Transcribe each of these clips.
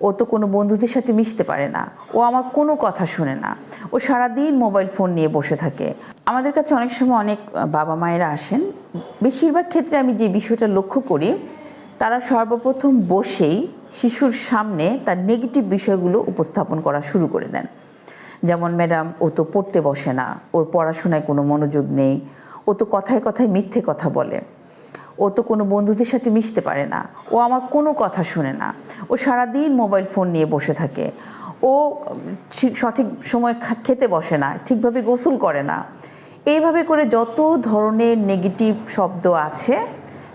ও তো কোনো বন্ধুদের সাথে মিশতে পারে না। ও আমার কোনো কথা শুনে না। ও সারাদিন মোবাইল ফোন নিয়ে বসে থাকে। আমাদের কাছে অনেক সময় অনেক বাবা মায়েরা আসেন। বেশিরভাগ ক্ষেত্রে আমি যে বিষয়টা লক্ষ্য করি, তারা সর্বপ্রথম বসেই শিশুর সামনে তার নেগেটিভ বিষয়গুলো উপস্থাপন করা শুরু করে দেন। যেমন, ম্যাডাম, ও তো পড়তে বসে না। ওর পড়াশোনায় কোনো মনোযোগ নেই। ও তো কথায় কথায় মিথ্যে কথা বলে। ও তো কোনো বন্ধুদের সাথে মিশতে পারে না। ও আমার কোনো কথা শুনে না। ও সারাদিন মোবাইল ফোন নিয়ে বসে থাকে। ও ঠিক সঠিক সময় খেতে বসে না, ঠিকভাবে গোসল করে না। এইভাবে করে যত ধরনের নেগেটিভ শব্দ আছে,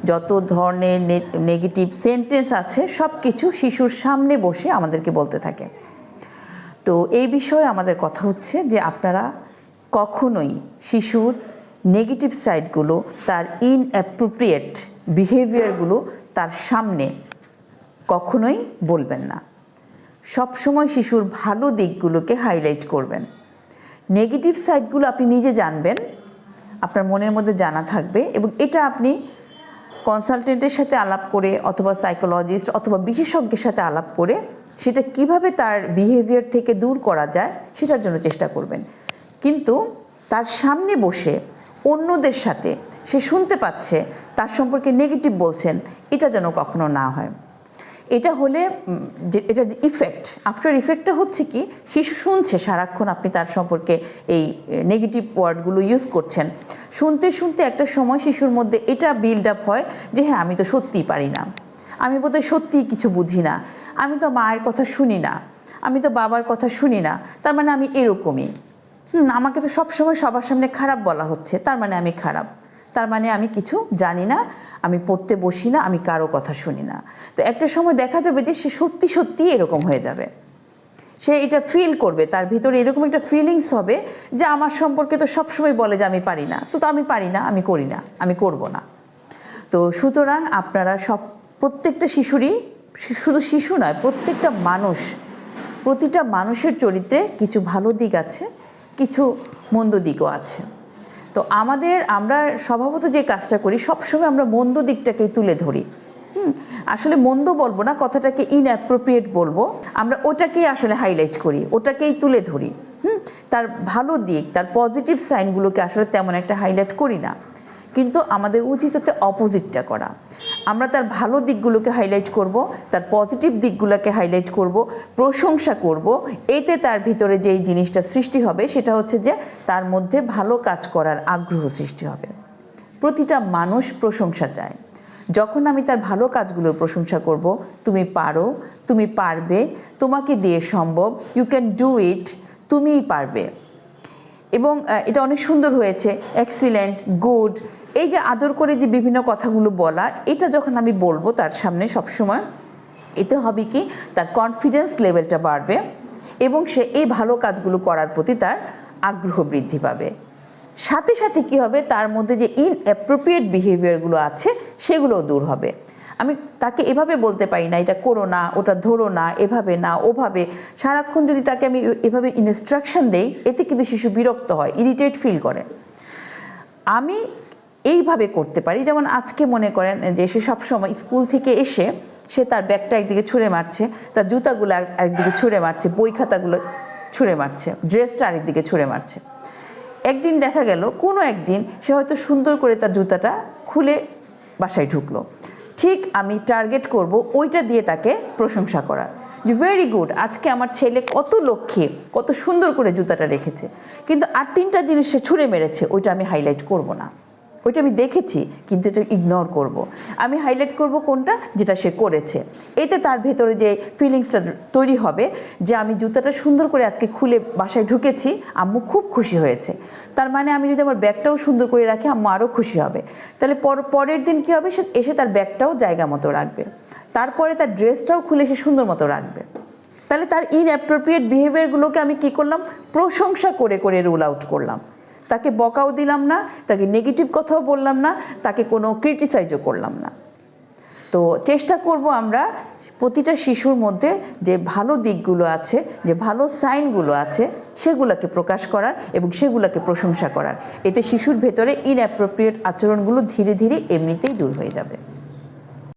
যত ধরনের নেগেটিভ সেন্টেন্স আছে সব কিছু শিশুর সামনে বসে আমাদেরকে বলতে থাকে। তো এই বিষয়ে আমাদের কথা হচ্ছে যে আপনারা কখনোই শিশুর নেগেটিভ সাইডগুলো তার ইনঅ্যাপ্রোপ্রিয়েট বিহেভিয়ারগুলো তার সামনে কখনোই বলবেন না। সবসময় শিশুর ভালো দিকগুলোকে হাইলাইট করবেন। নেগেটিভ সাইডগুলো আপনি নিজে জানবেন, আপনার মনের মধ্যে জানা থাকবে এবং এটা আপনি কনসালটেন্টের সাথে আলাপ করে অথবা সাইকোলজিস্ট অথবা বিশেষজ্ঞের সাথে আলাপ করে সেটা কীভাবে তার বিহেভিয়ার থেকে দূর করা যায় সেটার জন্য চেষ্টা করবেন। কিন্তু তার সামনে বসে অন্যদের সাথে সে শুনতে পাচ্ছে, তার সম্পর্কে নেগেটিভ বলছেন, এটা যেন কখনো না হয়। এটা হলে যে, এটার যে ইফেক্ট আফটার ইফেক্টটা হচ্ছে কি শিশু শুনছে সারাক্ষণ আপনি তার সম্পর্কে এই নেগেটিভ ওয়ার্ডগুলো ইউজ করছেন। শুনতে শুনতে একটা সময় শিশুর মধ্যে এটা বিল্ড আপ হয় যে হ্যাঁ আমি তো সত্যিই পারি না। আমি বোধহয় সত্যিই কিছু বুঝি না। আমি তো মায়ের কথা শুনি না। আমি তো বাবার কথা শুনি না। তার মানে আমি এরকমই। হুম, আমাকে তো সবসময় সবার সামনে খারাপ বলা হচ্ছে। তার মানে আমি খারাপ। তার মানে আমি কিছু জানি না, আমি পড়তে বসি না, আমি কারও কথা শুনি না। তো একটা সময় দেখা যাবে যে সে সত্যি সত্যি এরকম হয়ে যাবে। সে এটা ফিল করবে, তার ভিতরে এরকম একটা ফিলিংস হবে যে আমার সম্পর্কে তো সবসময় বলে যে আমি পারি না। তো তো আমি পারি না, আমি করি না, আমি করব না। তো সুতরাং আপনারা সব, প্রত্যেকটা শিশুরই শুধু শিশু নয়, প্রত্যেকটা মানুষ, প্রতিটা মানুষের চরিত্রে কিছু ভালো দিক আছে। কিছু মন্দ দিকও আছে। তো আমাদের, আমরা স্বভাবত যে কাজটা করি, সবসময় আমরা মন্দ দিকটাকেই তুলে ধরি। আসলে মন্দ বলব না, কথাটাকে ইনঅ্যাপ্রোপ্রিয়েট বলব। আমরা ওটাকেই আসলে হাইলাইট করি, ওটাকেই তুলে ধরি। হুম, তার ভালো দিক, তার পজিটিভ সাইনগুলোকে আসলে তেমন একটা হাইলাইট করি না। কিন্তু আমাদের উচিত হতে অপোজিটটা করা। আমরা তার ভালো দিকগুলোকে হাইলাইট করব, তার পজিটিভ দিকগুলোকে হাইলাইট করব, প্রশংসা করব। এতে তার ভিতরে যেই জিনিসটা সৃষ্টি হবে, সেটা হচ্ছে যে তার মধ্যে ভালো কাজ করার আগ্রহ সৃষ্টি হবে। প্রতিটা মানুষ প্রশংসা চায়। যখন আমি তার ভালো কাজগুলোর প্রশংসা করব, তুমি পারো, তুমি পারবে, তোমাকে দিয়ে সম্ভব ইউ ক্যান ডু ইট তুমিই পারবে। এবং এটা অনেক সুন্দর হয়েছে। এক্সিলেন্ট গুড এই যে আদর করে যে বিভিন্ন কথাগুলো বলা, এটা যখন আমি বলব তার সামনে সবসময়, এতে হবে কি? তার কনফিডেন্স লেভেলটা বাড়বে এবং সে এই ভালো কাজগুলো করার প্রতি তার আগ্রহ বৃদ্ধি পাবে। সাথে সাথে কি হবে? তার মধ্যে যে ইন ইনঅ্যাপ্রোপ্রিয়েট বিহেভিয়ারগুলো আছে, সেগুলোও দূর হবে। আমি তাকে এভাবে বলতে পারি না, এটা করো না, ওটা ধরো না, এভাবে না, ওভাবে। সারাক্ষণ যদি তাকে আমি এভাবে ইনস্ট্রাকশন দেই, এতে কিন্তু শিশু বিরক্ত হয় ইরিটেট ফিল করে। আমি এইভাবে করতে পারি। যেমন আজকে মনে করেন যে সে সবসময় স্কুল থেকে এসে সে তার ব্যাগটা একদিকে ছুঁড়ে মারছে, তার জুতাগুলো একদিকে ছুঁড়ে মারছে, বই খাতাগুলো ছুঁড়ে মারছে, ড্রেসটা আরেকদিকে ছুঁড়ে মারছে। একদিন দেখা গেল, কোনো একদিন সে হয়তো সুন্দর করে তার জুতাটা খুলে বাসায় ঢুকলো। ঠিক আমি টার্গেট করব ওইটা দিয়ে তাকে প্রশংসা করার। যে ভেরি গুড, আজকে আমার ছেলে কত লক্ষ্যে কত সুন্দর করে জুতাটা রেখেছে। কিন্তু আর তিনটা জিনিস সে ছুঁড়ে মেরেছে, ওইটা আমি হাইলাইট করব না। ওইটা আমি দেখেছি, কিন্তু এটা ইগনোর করব। আমি হাইলাইট করব কোনটা? যেটা সে করেছে। এতে তার ভেতরে যে ফিলিংসটা তৈরি হবে, যে আমি জুতাটা সুন্দর করে আজকে খুলে বাসায় ঢুকেছি, আম্মু খুব খুশি হয়েছে। তার মানে আমি যদি আমার ব্যাগটাও সুন্দর করে রাখি, আম্মু আরও খুশি হবে। তাহলে পর- পরের দিন কী হবে? সে, এসে তার ব্যাগটাও জায়গা মতো রাখবে। তারপরে তার ড্রেসটাও খুলে সে সুন্দর মতো রাখবে। তাহলে তার ইন ইনঅ্যাপ্রোপ্রিয়েট বিহেভিয়ারগুলোকে আমি কি করলাম? প্রশংসা করে করে রুল আউট করলাম। তাকে বকাও দিলাম না, তাকে নেগেটিভ কথাও বললাম না, তাকে কোনো ক্রিটিসাইজও করলাম না। তো চেষ্টা করব আমরা প্রতিটা শিশুর মধ্যে যে ভালো দিকগুলো আছে, যে ভালো সাইনগুলো আছে, সেগুলোকে প্রকাশ করার এবং সেগুলোকে প্রশংসা করার। এতে শিশুর ভেতরে ইনঅ্যাপ্রোপ্রিয়েট আচরণগুলো ধীরে ধীরে এমনিতেই দূর হয়ে যাবে।